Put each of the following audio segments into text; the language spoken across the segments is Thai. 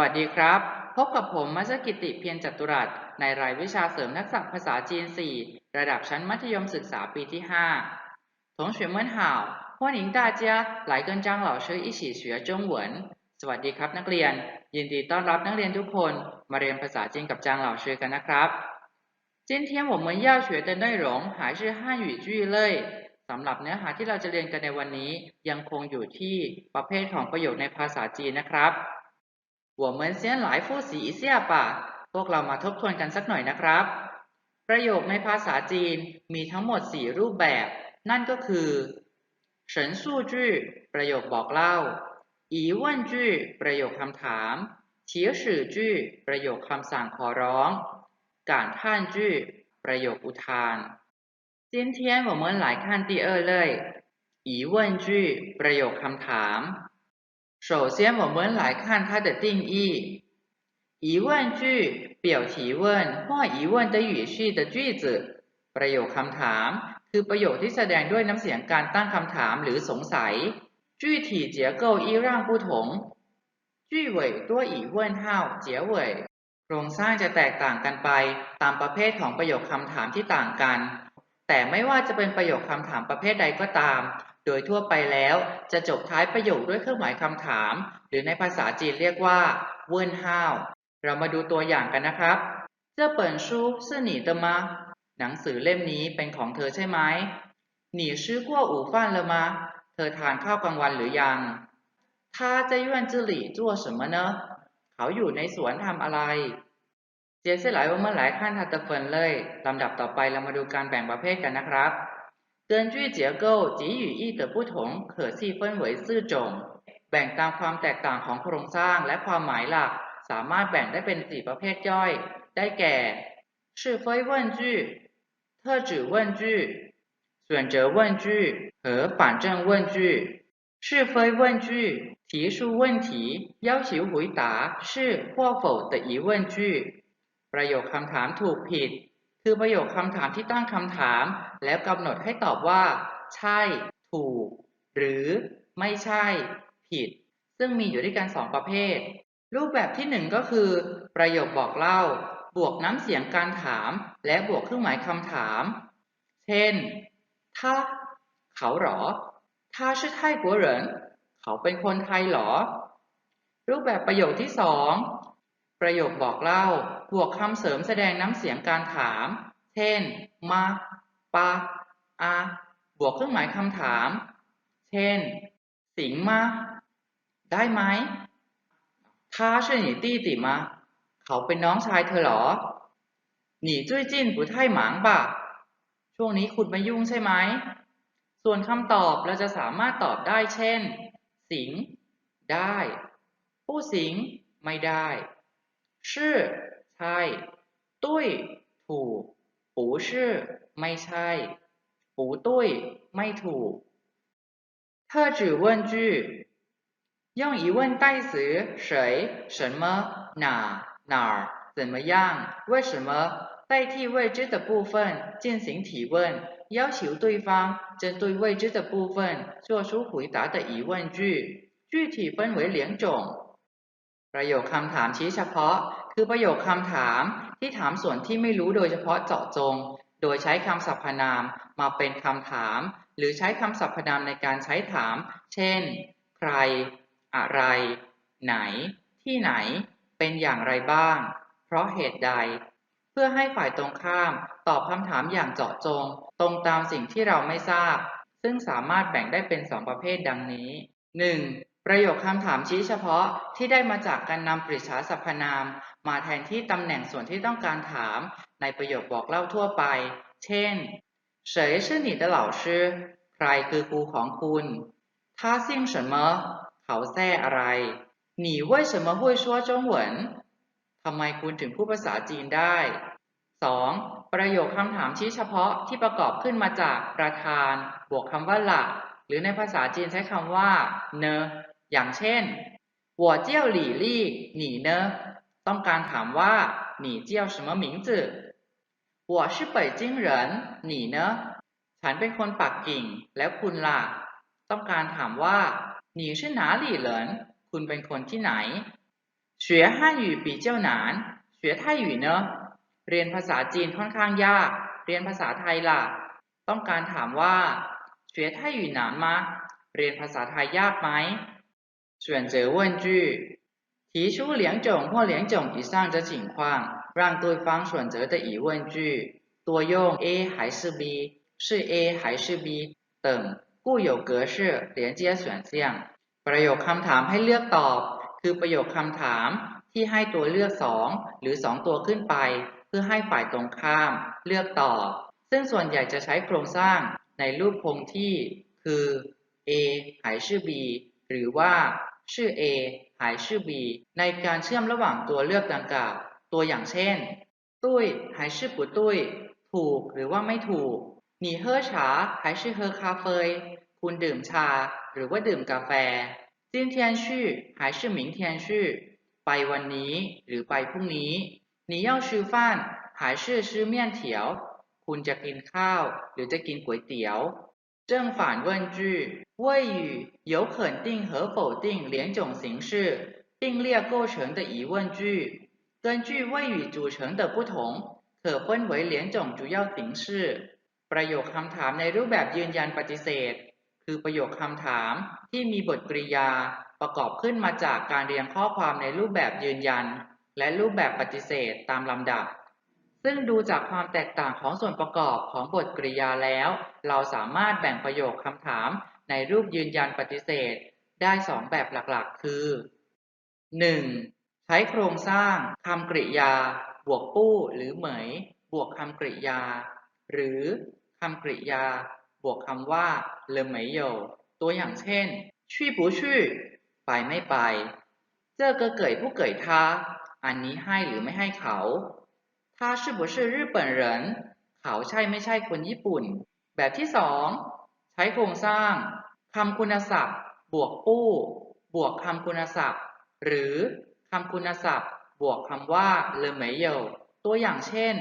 วัสดีครับ พบกับผมมัสกิติเพียรจตุรัส ในรายวิชาเสริมทักษะภาษาจีน 4 ระดับชั้นมัธยมศึกษาปีที่ 5同学们好欢迎大家来跟张老师一起学中文สวัสดีครับนักเรียน ยินดีต้อนรับนักเรียนทุกคน มาเรียนภาษาจีนกับจางเหล่าชื่อกันนะครับ今天我们要学的内容还是汉语句类สำหรับเนื้อหาที่เราจะเรียนกันในวันนี้ ยังคงอยู่ที่ประเภทของประโยคในภาษาจีนนะครับ 我们先来复习一下吧พวกเรามาทบทวนกันสักหน่อยนะครับ ประโยคในภาษาจีนมีทั้งหมด 4 รูปแบบ นั่นก็คือเฉินสู้จื่อประโยคบอกเล่าอีเว่นจื่อประโยคคำถามเฉียสื่อจื่อประโยคคำสั่งขอร้องการท่านจื่อประโยคอุทาน今天我们来看第二类疑问句ประโยคคำถาม 首先我们来看它的定义疑问句表提问或疑问的语序的句子ประโยคคำถาม คือประโยคที่แสดงด้วยน้ำเสียงการตั้งคำถามหรือสงสัย具体结构依让不同句尾多以问号结尾โครงสร้างจะแตกต่างกันไป ตามประเภทของประโยคคำถามที่ต่างกัน แต่ไม่ว่าจะเป็นประโยคคำถามประเภทใดก็ตาม โดยทั่วไปแล้วจะจบท้ายประโยคด้วยเครื่องหมายคำถาม หรือในภาษาจีนเรียกว่าเวิร์นห้าวเรามาดูตัวอย่างกันนะครับเจ้าเปิ่นชูซื่อหหนังสือเล่มนี้เป็นของเธอใช่ไหม你吃过午饭了吗เธอทานข้าวกลางวันหรือยัง他在院子里做什么呢เขาอยู่ในสวนทำอะไรเจ๊เสียหลาว่าเมื่อหลายขั้นทัดเฟินเลยลำดับต่อไปเรามาดูการแบ่งประเภทกันนะครับ 根据结构及语义的不同可细分为四种แบ่งตามความแตกต่างของโครงสร้างและความหมายหลัก สามารถแบ่งได้เป็นสี่ประเภทย่อย ได้แก่是非问句特指问句选择问句和反证问句是非问句提出问题要求回答是或否的疑问句ประโยคคำถามถูกผิด คือประโยคคำถามที่ตั้งคำถาม แล้วกำหนดให้ตอบว่า ใช่ ถูก หรือไม่ใช่ ผิด ซึ่งมีอยู่ด้วยกันสองประเภท รูปแบบที่หนึ่งก็คือ ประโยคบอกเล่า บวกน้ำเสียงการถาม และบวกเครื่องหมายคำถาม เช่น ถ้า เขาหรอ ถ้าชื่อไทยกัวเหรินเขาเป็นคนไทยหรอ รูปแบบประโยคที่สองประโยคบอกเล่า บวกคำเสริมแสดงน้ำเสียงการถาม เช่น มา ปาอาบวกเครื่องหมายคำถาม เช่น สิงมา ได้ไหมท้าช่วยหนีตี้ติมา เขาเป็นน้องชายเธอหรอ หนีจุ้ยจิ้นปุไทหมางบ่ะ ช่วงนี้คุณมายุ่งใช่ไหม ส่วนคำตอบเราจะสามารถตอบได้เช่น สิง ได้ ผู้สิง ไม่ได้ ชื่อ ใช่ตุ้ยถูกปูชื่อไม่ใช่ปูตุ้ยไม่ถูก特指问句用疑问代词谁什么哪哪儿怎么样为什么代替未知的部分进行提问要求对方针对未知的部分做出回答的疑问句，具体分为两种ประโยคคำถามชี้เฉพาะ คือประโยคคำถามที่ถามส่วนที่ไม่รู้โดยเฉพาะเจาะจง โดยใช้คำสรรพนามมาเป็นคำถาม หรือใช้คำสรรพนามในการใช้ถาม เช่น ใคร อะไร ไหน ที่ไหน เป็นอย่างไรบ้าง เพราะเหตุใด เพื่อให้ฝ่ายตรงข้ามตอบคำถามอย่างเจาะจง ตรงตามสิ่งที่เราไม่ทราบ ซึ่งสามารถแบ่งได้เป็นสองประเภทดังนี้ 1. ประโยคคำถามชี้เฉพาะที่ได้มาจากการนำปริศาสรรพนาม มาแทนที่ตำแหน่งส่วนที่ต้องการถาม ในประโยคบอกเล่าทั่วไป เช่น谁是你的老师ใครคือครูของคุณ他姓什么เขาแท้อะไร你为什么会说中文ทำไมคุณถึงพูดภาษาจีนได้ 2. ประโยคคำถามชี้เฉพาะที่ประกอบขึ้นมาจากประธาน บวกคำว่าละหรือในภาษาจีนใช้คำว่าเนอย่างเช่น我叫李丽你呢 ต้องการถามว่า你叫什么名字我是北京人你呢ฉันเป็นคนปักกิ่ง แล้วคุณล่ะ ต้องการถามว่า你是哪里人คุณเป็นคนที่ไหน 学汉语比较难学泰语呢เรียนภาษาจีนค่อนข้างยาก เรียนภาษาไทยล่ะ ต้องการถามว่า学泰语难吗เรียนภาษาไทยยากไหม选择问句 提出两种或两种以上的情况让对方选择的疑问句多用 A 还是 B 是 A 还是 B 等固有格式连接选项ประโยคคำถามให้เลือกตอบ คือประโยคคำถามที่ให้ตัวเลือก 2 หรือ 2 ตัวขึ้นไป เพื่อให้ฝ่ายตรงข้าม เลือกตอบ ซึ่งส่วนใหญ่จะใช้โครงสร้างในรูปคงที่ คือ A หายชื่อ B หรือว่า ชื่อ A หายชื่อ B ในการเชื่อมระหว่างตัวเลือกดังกล่าว ตัวอย่างเช่น ตุ้ยหายชื่อปูตุ้ย ถูกหรือว่าไม่ถูก หนีเฮอฉาหายชื่อเฮอคาเฟย คุณดื่มชา หรือว่าดื่มกาแฟจินเทียนชื่อหายชื่อหมิงเทียนชื่อ ไปวันนี้หรือไปพรุ่งนี้ หนีเย่าชื่อฟ้าน หายชื่อชื่อเมี่ยนเถียว คุณจะกินข้าว หรือจะกินก๋วยเตี๋ยว 正反问句谓语有肯定和否定两种形式并列构成的疑问句根据谓语组成的不同可分为两种主要形式ประโยคคำถามในรูปแบบยืนยันปฏิเสธ คือประโยคคำถามที่มีบทกริยา ประกอบขึ้นมาจากการเรียงข้อความในรูปแบบยืนยัน และรูปแบบปฏิเสธตามลำดับ ซึ่งดูจากความแตกต่างของส่วนประกอบของบทกริยาแล้ว เราสามารถแบ่งประโยคคำถามในรูปยืนยันปฏิเสธ ได้สองแบบหลักๆ คือ 1. ใช้โครงสร้างคำกริยา บวกปู้หรือเหมย บวกคำกริยา หรือคำกริยา บวกคำว่าเลเหมยโยตัวอย่างเช่นชี่不ชี่ไปไม่ไป เจอเกเกยผู้เกยท่าอันนี้ให้หรือไม่ให้เขา 他是不是日本人เขาใช่ไม่ใช่คนญี่ปุ่น แบบที่สองใช้โครงสร้างคำคุณศัพท์ บวกปู้ บวกคำคุณศัพท์ หรือคำคุณศัพท์ บวกคำว่าเลเหมยโยตัวอย่างเช่น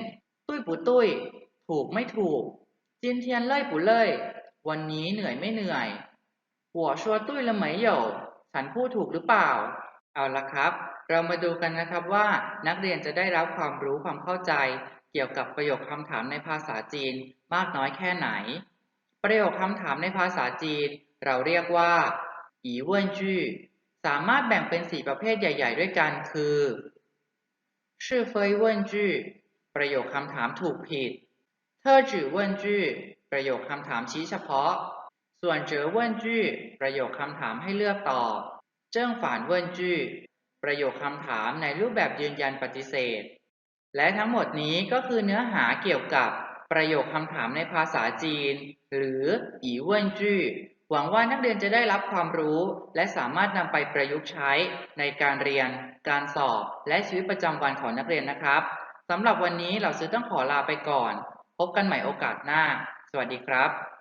ตุ้ยปุตุ้ย ถูกไม่ถูกจินเทียนเล่ยปุเล่ยวันนี้เหนื่อยไม่เหนื่อย หัวชัวตุ้ยละเหมยโยฉันพูดถูกหรือเปล่า เอาละครับ เรามาดูกันนะครับว่านักเรียนจะได้รับความรู้ความเข้าใจ เกี่ยวกับประโยคคำถามในภาษาจีนมากน้อยแค่ไหน ประโยคคำถามในภาษาจีน เราเรียกว่าอีเวินจื้อสามารถแบ่งเป็นสีประเภทใหญ่ ๆ ด้วยกันคือชื่อเฟยเวินจื้อประโยคคำถามถูกผิดเธอจื่อเวินจื้อประโยคคำถามชี้เฉพาะ ส่วนเจอเวินจื้อประโยคคำถามให้เลือกตอบ เจิ้งฝานเวินจื้อ ประโยคคำถามในรูปแบบยืนยันปฏิเสธ และทั้งหมดนี้ก็คือเนื้อหาเกี่ยวกับประโยคคำถามในภาษาจีน หรืออีเวินจื้อหวังว่านักเรียนจะได้รับความรู้ และสามารถนำไปประยุกต์ใช้ในการเรียน การสอบ และชีวิตประจำวันของนักเรียนนะครับสำหรับวันนี้เราซื้อต้องขอลาไปก่อน พบกันใหม่โอกาสหน้า สวัสดีครับ